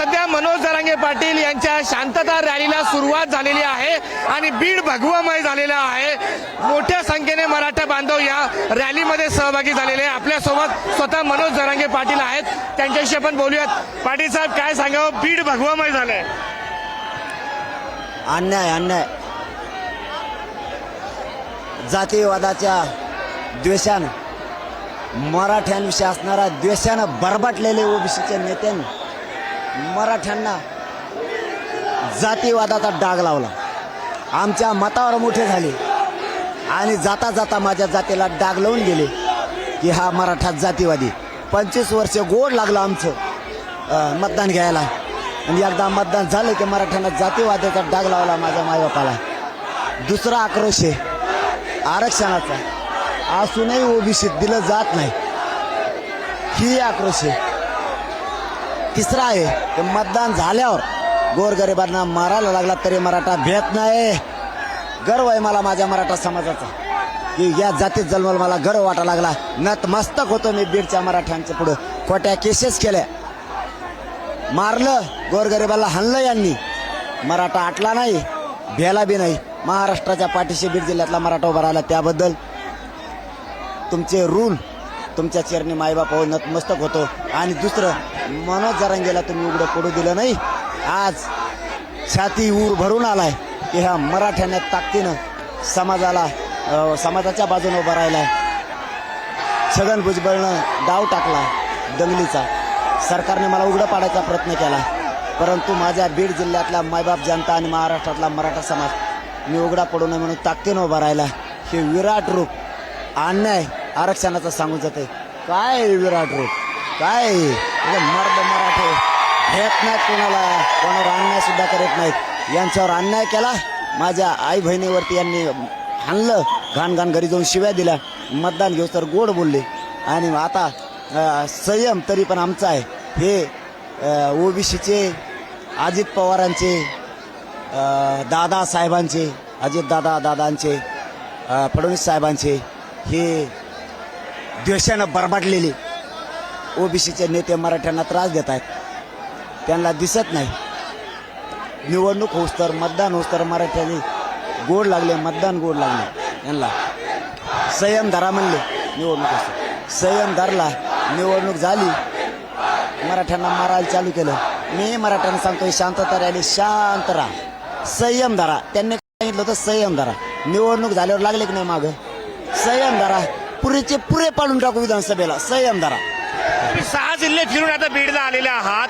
सध्या मनोज जरांगे पाटील यांच्या शांतता रॅलीला सुरुवात झालेली आहे आणि बीड भगवमय झालेला आहे. मोठ्या संख्येने मराठा बांधव या रॅलीमध्ये सहभागी झालेले आहे. आपल्यासोबत स्वतः मनोज जरांगे पाटील आहेत. त्यांच्याशी आपण बोलूयात. पाटील साहेब काय सांगावं? बीड भगवमय झालंय. अन्याय अन्याय. जातीवादाच्या द्वेषानं मराठ्यांविषयी असणारा द्वेषानं बरबाटलेले ओबीसीच्या नेत्यांनी मराठ्यांना जातीवादाचा डाग लावला. आमच्या मतावर मोठे झाले. आणि जाता जाता माझ्या जातीला डाग लावून गेले की हा मराठा जातीवादी. पंचवीस वर्ष गोड लागलं आमचं मतदान घ्यायला. आणि एकदा मतदान झालं की मराठ्यांना जातीवादाचा डाग लावला माझ्या मायबापाला. दुसरा आक्रोश आहे आरक्षणाचा. असूनही ओबीसीत दिलं जात नाही. ही आक्रोश आहे. तिसरा आहे. की मतदान झाल्यावर गोरगरिबांना मारायला लागला तरी मराठा भेट नाही. गर्व आहे मला माझ्या मराठा समाजाचा. की या जातीत जन्मल मला गर्व वाटा लागला. नतमस्तक होतो मी बीडच्या मराठ्यांच्या पुढं. खोट्या केसेस केल्या. मारलं गोरगरिबाला हाणलं यांनी. मराठा आटला नाही भेला बी नाही. महाराष्ट्राच्या पाठीशी बीड जिल्ह्यातला मराठा उभा राहिला त्याबद्दल तुमचे रूल तुमच्या चरणी मायबाप हो नतमस्तक होतो. आणि दुसरं मनोज जरांगेला तुम्ही उघडं पडू दिलं नाही. आज छाती ऊर भरून आलाय. की ह्या मराठ्याने ताकदीनं समाजाला समाजाच्या बाजूने उभा राहिलाय. छगन भुजबळनं डाव टाकला दंगलीचा. सरकारने मला उघडं पाडायचा प्रयत्न केला. परंतु माझ्या बीड जिल्ह्यातला मायबाप जनता आणि महाराष्ट्रातला मराठा समाज मी उघडा पडू नये म्हणून ताकदीनं उभा राहिला. हे विराट रूप अन्याय आरक्षणाचं सांगून जाते. काय विराट रूप काय? मर्द मराठे. घेत नाहीत कोणाला. कोणावर अन्याय सुद्धा करत नाहीत. यांच्यावर अन्याय केला. माझ्या आई बहिणीवरती यांनी हाणलं. घाण घाण घरी जाऊन शिव्या दिल्या. मतदान घेऊ तर गोड बोलले. आणि आता संयम तरी पण आमचा आहे. हे ओबीसीचे अजित पवारांचे दादासाहेबांचे अजित दादा दादांचे फडणवीस साहेबांचे हे द्वेषानं बरबाडलेले ओबीसीचे नेते मराठ्यांना त्रास देत आहेत. त्यांना दिसत नाही. निवडणूक होस तर मतदान होस तर मराठ्यांनी गोड लागले मतदान गोड लागले. यांना संयम धरा म्हणले निवडणूक होस संयम धरला निवडणूक झाली. मराठ्यांना मारायला चालू केलं. मी मराठ्यांना सांगतो शांतता राहिली शांत राहा. संयम धरा. त्यांनी सांगितलं होतं संयम धरा. निवडणूक झाल्यावर लागले की नाही माग? संयम धरा. पुरेचे पुरे पाडून टाकू विधानसभेला. सही धरा तुम्ही सहा जिल्हे फिरून आता बीडला आलेले आहात.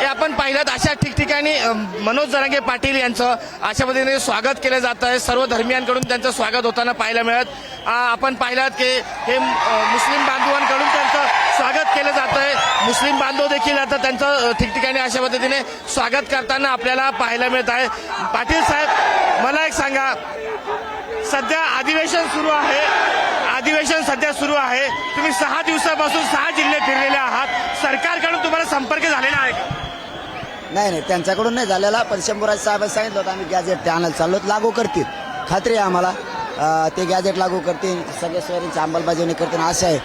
हे आपण पाहिलं अशा ठिकठिकाणी अं, मनोज जरांगे पाटील यांचं अशा पद्धतीने स्वागत केलं जात आहे. सर्व धर्मियांकडून त्यांचं स्वागत होताना पाहायला मिळत. आ, आपण पाहिलं की हे अं, मुस्लिम बांधवांकडून त्यांचं स्वागत केलं जात आहे. मुस्लिम बांधव देखील आता त्यांचं अं, ठिकठिकाणी अशा पद्धतीने स्वागत करताना आपल्याला पाहायला मिळत आहे. पाटील साहेब मला एक सांगा. सध्या अधिवेशन सुरू आहे. अधिवेशन सध्या सुरू आहे. तुम्ही सहा दिवसापासून सहा जिल्हे फिरलेले आहात. सरकारकडून तुम्हाला संपर्क झालेला आहे का? नाही नाही त्यांच्याकडून नाही झालेला पण शंभूराज साहेब सांगितलं होतं आम्ही गॅजेट ते आणायला चाललो लागू करतील. खात्री आहे आम्हाला. ते गॅजेट लागू करतील सगळे सोयरींची अंमलबजावणी करतील असं आहे.